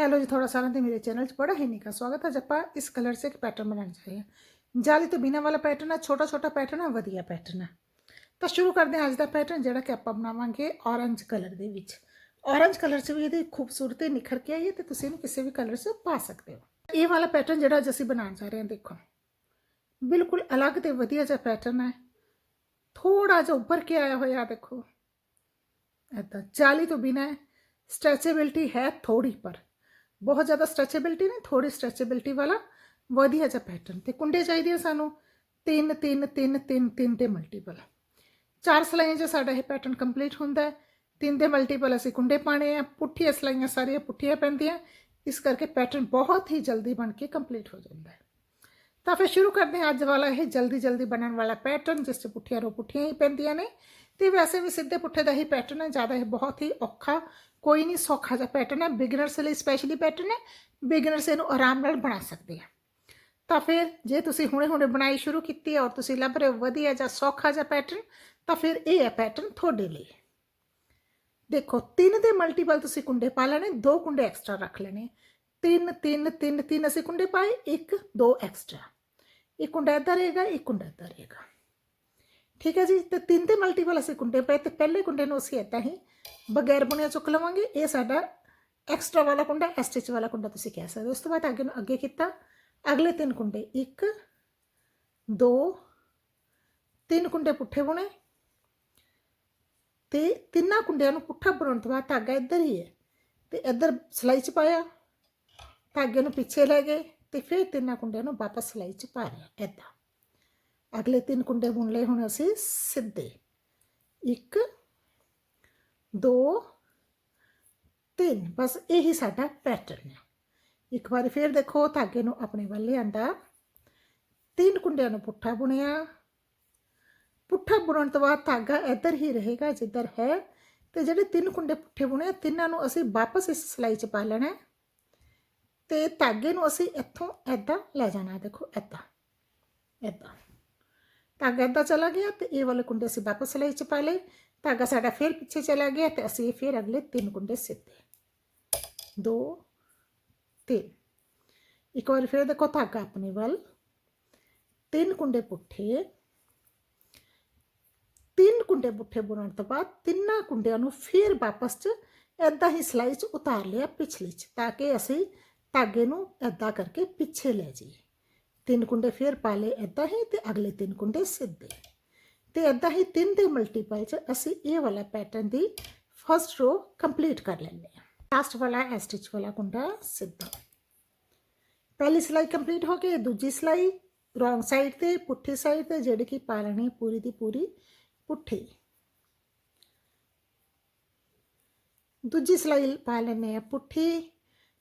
Hello ਜੀ ਤੁਹਾਡਾ ਸਾਰਿਆਂ ਦਾ ਮੇਰੇ ਚੈਨਲ 'ਚ ਬੜਾ ਹੀ ਨਿੱਘਾ ਸਵਾਗਤ ਹੈ ਅੱਜ ਆਪਾਂ ਇਸ ਕਲਰ ਸੇ ਇੱਕ ਪੈਟਰਨ ਬਣਾਉਣ ਜਾ ਰਹੇ ਹਾਂ ਜਾਲੀ ਤੋਂ ਬਿਨਾ ਵਾਲਾ ਪੈਟਰਨ ਹੈ ਛੋਟਾ ਛੋਟਾ ਪੈਟਰਨ ਹੈ ਵਧੀਆ ਪੈਟਰਨ ਹੈ ਤਾਂ ਸ਼ੁਰੂ ਕਰਦੇ ਹਾਂ ਅੱਜ ਦਾ ਪੈਟਰਨ ਜਿਹੜਾ ਕਿ ਆਪਾਂ ਬਣਾਵਾਂਗੇ ਔਰੰਜ ਕਲਰ ਦੇ ਵਿੱਚ ਔਰੰਜ ਕਲਰ 'ਚ ਵੀ ਇਹਦੀ ਖੂਬਸੂਰਤੀ ਨਿਖਰ ਕੇ ਆਈ ਹੈ ਤੇ ਤੁਸੀਂ ਇਹਨੂੰ ਕਿਸੇ ਵੀ ਕਲਰ 'ਚ ਪਾ ਸਕਦੇ ਹੋ ਇਹ ਵਾਲਾ ਪੈਟਰਨ ਜਿਹੜਾ ਅੱਜ ਅਸੀਂ ਬਣਾਉਣ ਜਾ ਰਹੇ ਹਾਂ ਦੇਖੋ ਬਿਲਕੁਲ ਅਲੱਗ ਤੇ ਵਧੀਆ ਜਿਹਾ ਪੈਟਰਨ ਹੈ ਥੋੜਾ ਜਿਹਾ ਉੱਪਰ ਕੇ ਆਇਆ ਹੋਇਆ ਦੇਖੋ ਇੱਦਾਂ ਜਾਲੀ ਤੋਂ ਬਿਨਾ ਸਟ੍ਰੈਚੇਬਿਲਟੀ ਹੈ ਥੋੜੀ ਪਰ ਬਹੁਤ ਜ਼ਿਆਦਾ ਸਟ੍ਰੈਚੇਬਿਲਟੀ ਨਹੀਂ ਥੋੜੀ ਸਟ੍ਰੈਚੇਬਿਲਟੀ ਵਾਲਾ ਵਧੀਆ ਜਿਹਾ ਪੈਟਰਨ ਤੇ ਕੁੰਡੇ ਚਾਹੀਦੇ ਆ ਸਾਨੂੰ 3 3 3 3 3 ਤੇ ਮਲਟੀਪਲ ਚਾਰ ਸਲਾਈਆਂ 'ਚ ਸਾਡਾ ਇਹ ਪੈਟਰਨ ਕੰਪਲੀਟ ਹੁੰਦਾ ਹੈ। ਤਿੰਨ ਦੇ ਮਲਟੀਪਲ ਅਸੀਂ ਕੁੰਡੇ ਪਾਣੇ ਆ, ਪੁੱਠੀਆਂ ਸਲਾਈਆਂ ਸਾਰੀਆਂ ਪੁੱਠੀਆਂ ਪੈਂਦੀਆਂ, ਇਸ ਕਰਕੇ ਪੈਟਰਨ ਬਹੁਤ ਹੀ ਜਲਦੀ ਬਣ ਕੇ ਕੰਪਲੀਟ ਹੋ ਜਾਂਦਾ ਹੈ। ਤਾਂ ਫਿਰ ਸ਼ੁਰੂ ਕਰਦੇ ਹਾਂ, ਅੱਜ ਵਾਲਾ ਇਹ ਜਲਦੀ ਜਲਦੀ ਬਣਨ ਵਾਲਾ ਪੈਟਰਨ ਜਿਸ 'ਚ ਪੁੱਠੀਆਂ ਰੋ ਪੁੱਠੀਆਂ ਹੀ ਪੈਂਦੀਆਂ ਨੇ। ਤੇ ਵੈਸੇ ਵੀ ਸਿੱਧੇ ਪੁੱਠੇ ਦਾ ਹੀ ਪੈਟਰਨ ਹੈ, ਜ਼ਿਆਦਾ ਇਹ ਬਹੁਤ ਹੀ ਔਖਾ ਕੋਈ ਨਹੀਂ ਸੌਖਾ ਜਿਹਾ ਪੈਟਰਨ ਹੈ। ਬਿਗਨਰਸ ਲਈ ਸਪੈਸ਼ਲੀ ਪੈਟਰਨ ਹੈ ਬਿਗਨਰਸ ਇਹਨੂੰ ਆਰਾਮ ਨਾਲ ਬਣਾ ਸਕਦੇ ਆ। ਤਾਂ ਫਿਰ ਜੇ ਤੁਸੀਂ ਹੁਣੇ-ਹੁਣੇ ਬਣਾਈ ਸ਼ੁਰੂ ਕੀਤੀ ਹੈ ਔਰ ਤੁਸੀਂ ਲੱਭ ਰਹੇ ਹੋ ਵਧੀਆ ਜਾਂ ਸੌਖਾ ਜਿਹਾ ਪੈਟਰਨ ਤਾਂ ਫਿਰ ਇਹ ਹੈ ਪੈਟਰਨ ਤੁਹਾਡੇ ਲਈ। ਦੇਖੋ, ਤਿੰਨ ਦੇ ਮਲਟੀਪਲ ਤੁਸੀਂ ਕੁੰਡੇ ਪਾ ਲੈਣੇ, ਦੋ ਕੁੰਡੇ ਐਕਸਟਰਾ ਰੱਖ ਲੈਣੇ। ਤਿੰਨ ਤਿੰਨ ਤਿੰਨ ਤਿੰਨ ਅਸੀਂ ਕੁੰਡੇ ਪਾਏ, ਇੱਕ, ਦੋ ਐਕਸਟਰਾ ਇੱਕ ਕੁੰਡਾ ਇੱਧਰ ਰਹੇਗਾ, ਇੱਕ ਕੁੰਡਾ ਇੱਧਰ ਰਹੇਗਾ। ਠੀਕ ਹੈ ਜੀ? ਤੇ ਤਿੰਨ ਦੇ ਮਲਟੀਪਲ ਅਸੀਂ ਕੁੰਡੇ ਪਏ ਤੇ ਪਹਿਲੇ ਕੁੰਡੇ ਨੂੰ ਅਸੀਂ ਇੱਦਾਂ ਹੀ ਬਗੈਰ ਬੁਣਿਆ ਚੁੱਕ ਲਵਾਂਗੇ। ਇਹ ਸਾਡਾ ਐਕਸਟਰਾ ਵਾਲਾ ਕੁੰਡਾ ਐਸਟਿਚ ਵਾਲਾ ਕੁੰਡਾ ਤੁਸੀਂ ਕਹਿ ਸਕਦੇ ਹੋ। ਉਸ ਤੋਂ ਬਾਅਦ ਅੱਗੇ ਨੂੰ ਅੱਗੇ ਕੀਤਾ। ਅਗਲੇ ਤਿੰਨ ਕੁੰਡੇ ਇੱਕ, ਦੋ, ਤਿੰਨ ਕੁੰਡੇ ਪੁੱਠੇ ਬੁਣੇ। ਤੇ ਤਿੰਨਾਂ ਕੁੰਡਿਆਂ ਨੂੰ ਪੁੱਠਾ ਬਣਾਉਣ ਤੋਂ ਬਾਅਦ ਧਾਗਾ ਇੱਧਰ ਹੀ ਹੈ। ਤੇ ਇੱਧਰ ਸਲਾਈ ਚ ਪਾਇਆ। ਧਾਗੇ ਨੂੰ ਪਿੱਛੇ ਲੈ ਗਏ ਤੇ ਫਿਰ ਤਿੰਨਾਂ ਕੁੰਡਿਆਂ ਨੂੰ ਵਾਪਸ ਸਲਾਈ ਚ ਪਾ ਲਿਆ। ਏਦਾਂ। ਅਗਲੇ ਤਿੰਨ ਕੁੰਡੇ ਬੁਣ ਲਏ ਹੁਣ ਅਸੀਂ ਸਿੱਧੇ। ਇੱਕ, ਦੋ, ਤਿੰਨ। ਬਸ ਇਹੀ ਸਾਡਾ ਪੈਟਰਨ ਹੈ ਇੱਕ ਵਾਰ ਫਿਰ ਦੇਖੋ, ਧਾਗੇ ਨੂੰ ਆਪਣੇ ਵੱਲ ਲਿਆਂਦਾ। ਤਿੰਨ ਕੁੰਡਿਆਂ ਨੂੰ ਪੁੱਠਾ ਬੁਣਿਆ। ਪੁੱਠਾ ਬੁਣਨ ਤੋਂ ਬਾਅਦ ਧਾਗਾ ਇੱਧਰ ਹੀ ਰਹੇਗਾ, ਜਿੱਧਰ ਹੈ। ਤੇ ਜਿਹੜੇ ਤਿੰਨ ਕੁੰਡੇ ਪੁੱਠੇ ਬੁਣੇ ਤਿੰਨਾਂ ਨੂੰ ਅਸੀਂ ਵਾਪਸ ਇਸ ਸਲਾਈ 'ਚ ਪਾ ਲੈਣਾ ਹੈ। ਤੇ ਧਾਗੇ ਨੂੰ ਅਸੀਂ ਇੱਥੋਂ ਐਦਾਂ ਲੈ ਜਾਣਾ, ਦੇਖੋ ਐਦਾਂ ਐਦਾਂ ਧਾਗਾ ਇੱਦਾਂ ਚਲਾ ਗਿਆ ਤੇ ਇਹ ਵਾਲੇ ਕੁੰਡੇ ਅਸੀਂ ਵਾਪਸ ਸਲਾਈ 'ਚ ਪਾ ਲਏ ਧਾਗਾ ਸਾਡਾ ਫਿਰ ਪਿੱਛੇ ਚਲਾ ਗਿਆ ਤੇ ਅਸੀਂ ਫਿਰ ਅਗਲੇ ਤਿੰਨ ਕੁੰਡੇ ਸਿੱਧੇ ਦੋ ਤਿੰਨ ਇੱਕ ਵਾਰ ਫਿਰ ਦੇਖੋ ਧਾਗਾ ਆਪਣੇ ਵੱਲ ਤਿੰਨ ਕੁੰਡੇ ਪੁੱਠੇ ਤਿੰਨ ਕੁੰਡੇ ਪੁੱਠੇ ਬੁਣਨ ਤੋਂ ਬਾਅਦ ਤਿੰਨਾਂ ਕੁੰਡਿਆਂ ਨੂੰ ਫਿਰ ਵਾਪਸ ਚ ਐਦਾਂ ਹੀ ਸਲਾਈ ਚ ਉਤਾਰ ਲਿਆ ਪਿਛਲੇ ਚ ਤਾਂ ਕਿ ਅਸੀਂ ਧਾਗੇ ਨੂੰ ਐਦਾਂ ਕਰਕੇ ਪਿੱਛੇ ਲੈ ਜਾਈਏ ਤਿੰਨ ਕੁੰਡੇ ਫਿਰ ਪਾ ਲਏ ਐਦਾਂ ਹੀ ਤੇ ਅਗਲੇ ਤਿੰਨ ਕੁੰਡੇ ਸਿੱਧੇ ਤੇ ਐਦਾਂ ਹੀ ਤਿੰਨ ਦੇ ਮਲਟੀਪਲ ਚ ਅਸੀਂ ਇਹ ਵਾਲਾ ਪੈਟਰਨ ਦੀ ਫਸਟ ਰੋ ਕੰਪਲੀਟ ਕਰ ਲੈਂਦੇ ਹਾਂ ਲਾਸਟ ਵਾਲਾ ਐ ਸਟਿਚ ਵਾਲਾ ਕੁੰਡਾ ਸਿੱਧਾ ਪਹਿਲੀ ਸਿਲਾਈ ਕੰਪਲੀਟ ਹੋ ਗਈ ਦੂਜੀ ਸਿਲਾਈ ਰੋਂਗ ਸਾਈਡ ਤੇ ਪੁੱਠੀ ਸਾਈਡ ਤੇ ਜਿਹੜੀ ਕਿ ਪਾ ਲੈਣੀ ਪੂਰੀ ਦੀ ਪੂਰੀ ਪੁੱਠੀ ਦੂਜੀ ਸਿਲਾਈ ਪਾ ਲੈਣੇ ਆ ਪੁੱਠੀ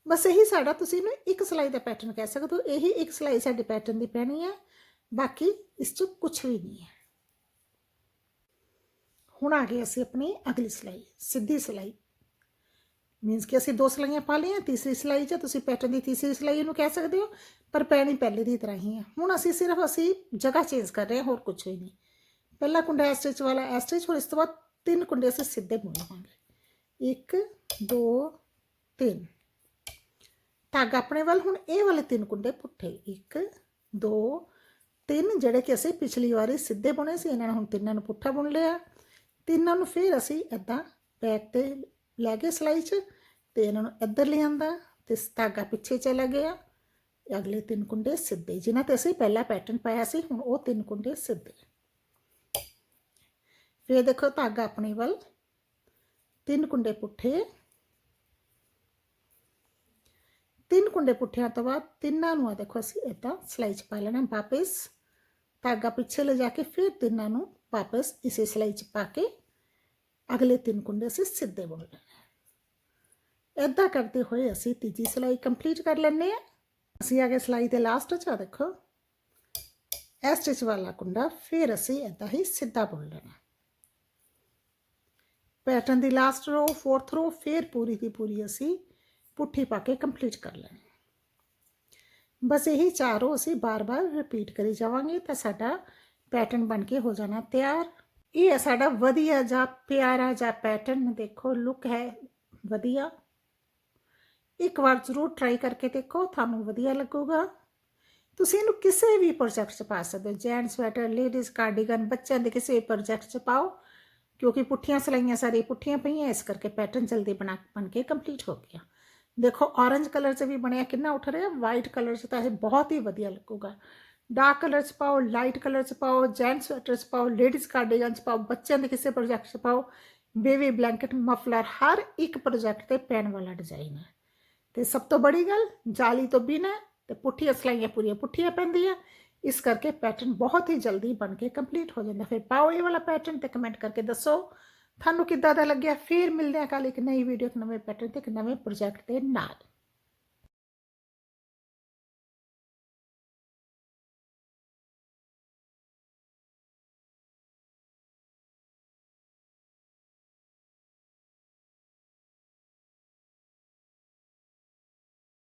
ਬਸ ਇਹੀ ਸਾਡਾ ਤੁਸੀਂ ਇਹਨੂੰ ਇੱਕ ਸਲਾਈ ਦਾ ਪੈਟਰਨ ਕਹਿ ਸਕਦੇ ਹੋ ਇਹੀ ਇੱਕ ਸਲਾਈ ਸਾਡੇ ਪੈਟਰਨ ਦੀ ਪੈਣੀ ਹੈ ਬਾਕੀ ਇਸ 'ਚ ਕੁਝ ਵੀ ਨਹੀਂ ਹੈ ਹੁਣ ਆ ਗਏ ਅਸੀਂ ਆਪਣੀ ਅਗਲੀ ਸਲਾਈ ਸਿੱਧੀ ਸਲਾਈ ਮੀਨਸ ਕਿ ਅਸੀਂ ਦੋ ਸਲਾਈਆਂ ਪਾ ਲਈਆਂ ਤੀਸਰੀ ਸਲਾਈ 'ਚ ਤੁਸੀਂ ਪੈਟਰਨ ਦੀ ਤੀਸਰੀ ਸਲਾਈ ਨੂੰ ਕਹਿ ਸਕਦੇ ਹੋ ਪਰ ਪੈਣੀ ਪਹਿਲੇ ਦੀ ਤਰ੍ਹਾਂ ਹੀ ਹੈ ਹੁਣ ਅਸੀਂ ਸਿਰਫ ਅਸੀਂ ਜਗ੍ਹਾ ਚੇਂਜ ਕਰ ਰਹੇ ਹਾਂ ਹੋਰ ਕੁਝ ਵੀ ਨਹੀਂ ਪਹਿਲਾ ਕੁੰਡਾ ਐ ਸਟਿਚ ਵਾਲਾ ਐ ਸਟਿਚ ਹੋਰ ਇਸ ਤੋਂ ਬਾਅਦ ਤਿੰਨ ਕੁੰਡੇ ਅਸੀਂ ਸਿੱਧੇ ਬੁਣ ਲਵਾਂਗੇ 1 2 3 ਧਾਗਾ ਆਪਣੇ ਵੱਲ, ਹੁਣ ਇਹ ਵਾਲੇ ਤਿੰਨ ਕੁੰਡੇ ਪੁੱਠੇ। 1 2 3 ਜਿਹੜੇ ਕਿ ਅਸੀਂ ਪਿਛਲੀ ਵਾਰੀ ਸਿੱਧੇ ਬੁਣੇ ਸੀ, ਇਹਨਾਂ ਨੂੰ ਹੁਣ ਤਿੰਨਾਂ ਨੂੰ ਪੁੱਠਾ ਬੁਣ ਲਿਆ। ਤਿੰਨਾਂ ਨੂੰ ਫਿਰ ਅਸੀਂ ਇਦਾਂ ਬੈਕ ਤੇ ਲੈ ਗਏ ਸਲਾਈ 'ਚ ਤੇ ਇਹਨਾਂ ਨੂੰ ਇੱਧਰ ਲਿਆਂਦਾ ਤੇ ਧਾਗਾ ਪਿੱਛੇ ਚਲਾ ਗਿਆ। ਅਗਲੇ ਤਿੰਨ ਕੁੰਡੇ ਸਿੱਧੇ, ਜਿਨ੍ਹਾਂ ਤੇ ਅਸੀਂ ਪਹਿਲਾ ਪੈਟਰਨ ਪਾਇਆ ਸੀ, ਹੁਣ ਉਹ ਤਿੰਨ ਕੁੰਡੇ ਸਿੱਧੇ। ਫਿਰ ਦੇਖੋ ਧਾਗਾ ਆਪਣੇ ਵੱਲ, ਤਿੰਨ ਕੁੰਡੇ ਪੁੱਠੇ ਤਿੰਨ ਕੁੰਡੇ ਪੁੱਠਿਆਂ ਤੋਂ ਬਾਅਦ ਤਿੰਨਾਂ ਨੂੰ ਆ ਦੇਖੋ ਅਸੀਂ ਇਦਾਂ ਸਿਲਾਈ 'ਚ ਪਾ ਲੈਣਾ ਵਾਪਸ। ਧਾਗਾ ਪਿੱਛੇ ਲੈ ਜਾ ਕੇ ਫਿਰ ਤਿੰਨਾਂ ਨੂੰ ਵਾਪਸ ਇਸੇ ਸਿਲਾਈ 'ਚ ਪਾ ਕੇ ਅਗਲੇ ਤਿੰਨ ਕੁੰਡੇ ਅਸੀਂ ਸਿੱਧੇ ਬੁਣ ਲੈਣੇ ਇਦਾਂ ਕਰਦੇ ਹੋਏ ਅਸੀਂ ਤੀਜੀ ਸਿਲਾਈ ਕੰਪਲੀਟ ਕਰ ਲੈਣੇ ਆ। ਅਸੀਂ ਆ ਗਏ ਸਿਲਾਈ ਦੇ ਲਾਸਟ 'ਚ, ਆ ਦੇਖੋ। ਇਹ ਸਟਿਚ ਵਾਲਾ ਕੁੰਡਾ ਫਿਰ ਅਸੀਂ ਇਦਾਂ ਹੀ ਸਿੱਧਾ ਬੁਣ ਲੈਣਾ। ਪੈਟਰਨ ਦੀ ਲਾਸਟ ਰੋ ਫੋਰਥ ਰੋ ਫਿਰ ਪੂਰੀ ਦੀ ਪੂਰੀ ਅਸੀਂ ਪੁੱਠੀ ਪਾ ਕੇ ਕੰਪਲੀਟ ਕਰ ਲੈਣੀ ਬਸ ਇਹੀ ਚਾਰ ਰੋ ਅਸੀਂ ਬਾਰ-ਬਾਰ ਰਿਪੀਟ ਕਰੀ ਜਾਵਾਂਗੇ ਤਾਂ ਸਾਡਾ ਪੈਟਰਨ ਬਣ ਕੇ ਹੋ ਜਾਣਾ ਤਿਆਰ ਇਹ ਹੈ ਸਾਡਾ ਵਧੀਆ ਜਿਹਾ ਪਿਆਰਾ ਜਿਹਾ ਪੈਟਰਨ ਦੇਖੋ ਲੁੱਕ ਹੈ ਵਧੀਆ ਇੱਕ ਵਾਰ ਜ਼ਰੂਰ ਟਰਾਈ ਕਰਕੇ ਦੇਖੋ ਤੁਹਾਨੂੰ ਵਧੀਆ ਲੱਗੂਗਾ ਤੁਸੀਂ ਇਹਨੂੰ ਕਿਸੇ ਵੀ ਪ੍ਰੋਜੈਕਟ 'ਚ ਪਾ ਸਕਦੇ ਹੋ ਜੈਂਟ ਸਵੈਟਰ ਲੇਡੀਜ਼ ਕਾਰਡੀਗਨ ਬੱਚਿਆਂ ਦੇ ਕਿਸੇ ਪ੍ਰੋਜੈਕਟ 'ਚ ਪਾਓ ਕਿਉਂਕਿ ਪੁੱਠੀਆਂ ਸਲਾਈਆਂ ਸਾਰੀ ਪੁੱਠੀਆਂ ਪਈਆਂ ਇਸ ਕਰਕੇ ਪੈਟਰਨ ਜਲਦੀ ਬਣਾ ਬਣ ਕੇ ਕੰਪਲੀਟ ਹੋ ਗਿਆ ਦੇਖੋ ਔਰੰਜ ਕਲਰ 'ਚ ਵੀ ਬਣਿਆ ਕਿੰਨਾ ਉੱਠ ਰਿਹਾ ਵਾਈਟ ਕਲਰ 'ਚ ਤਾਂ ਇਹ ਬਹੁਤ ਹੀ ਵਧੀਆ ਲੱਗੂਗਾ ਡਾਰਕ ਕਲਰ 'ਚ ਪਾਓ ਲਾਈਟ ਕਲਰ 'ਚ ਪਾਓ ਜੈਂਟ ਸਵੈਟਰ 'ਚ ਪਾਓ ਲੇਡੀਜ਼ ਕਾਰਡੀਗਨ 'ਚ ਪਾਓ ਬੱਚਿਆਂ ਦੇ ਕਿਸੇ ਪ੍ਰੋਜੈਕਟ 'ਚ ਪਾਓ ਬੇਬੀ ਬਲੈਂਕਟ ਮਫਲਰ ਹਰ ਇੱਕ ਪ੍ਰੋਜੈਕਟ ਤੇ ਪੈਣ ਵਾਲਾ ਡਿਜ਼ਾਈਨ ਹੈ ਤੇ ਸਭ ਤੋਂ ਬੜੀ ਗੱਲ ਜਾਲੀ ਤੋਂ ਬਿਨਾਂ ਤੇ ਪੁੱਠੀਆਂ ਸਲਾਈਆਂ ਪੂਰੀਆਂ ਪੁੱਠੀਆਂ ਪੈਂਦੀਆਂ ਇਸ ਕਰਕੇ ਪੈਟਰਨ ਬਹੁਤ ਹੀ ਜਲਦੀ ਬਣ ਕੇ ਕੰਪਲੀਟ ਹੋ ਜਾਂਦਾ ਫਿਰ ਪਾਓ ਇਹ ਵਾਲਾ ਪੈਟਰਨ ਤੇ ਕਮੈਂਟ ਕਰਕੇ ਦੱਸੋ ਤੁਹਾਨੂੰ ਕਿੱਦਾਂ ਦਾ ਲੱਗਿਆ ਫਿਰ ਮਿਲਦੇ ਹਾਂ ਕੱਲ ਇੱਕ ਨਈ ਵੀਡੀਓ ਇੱਕ ਨਵੇਂ ਪੈਟਰਨ ਤੇ ਇੱਕ ਨਵੇਂ ਪ੍ਰੋਜੈਕਟ ਦੇ ਨਾਲ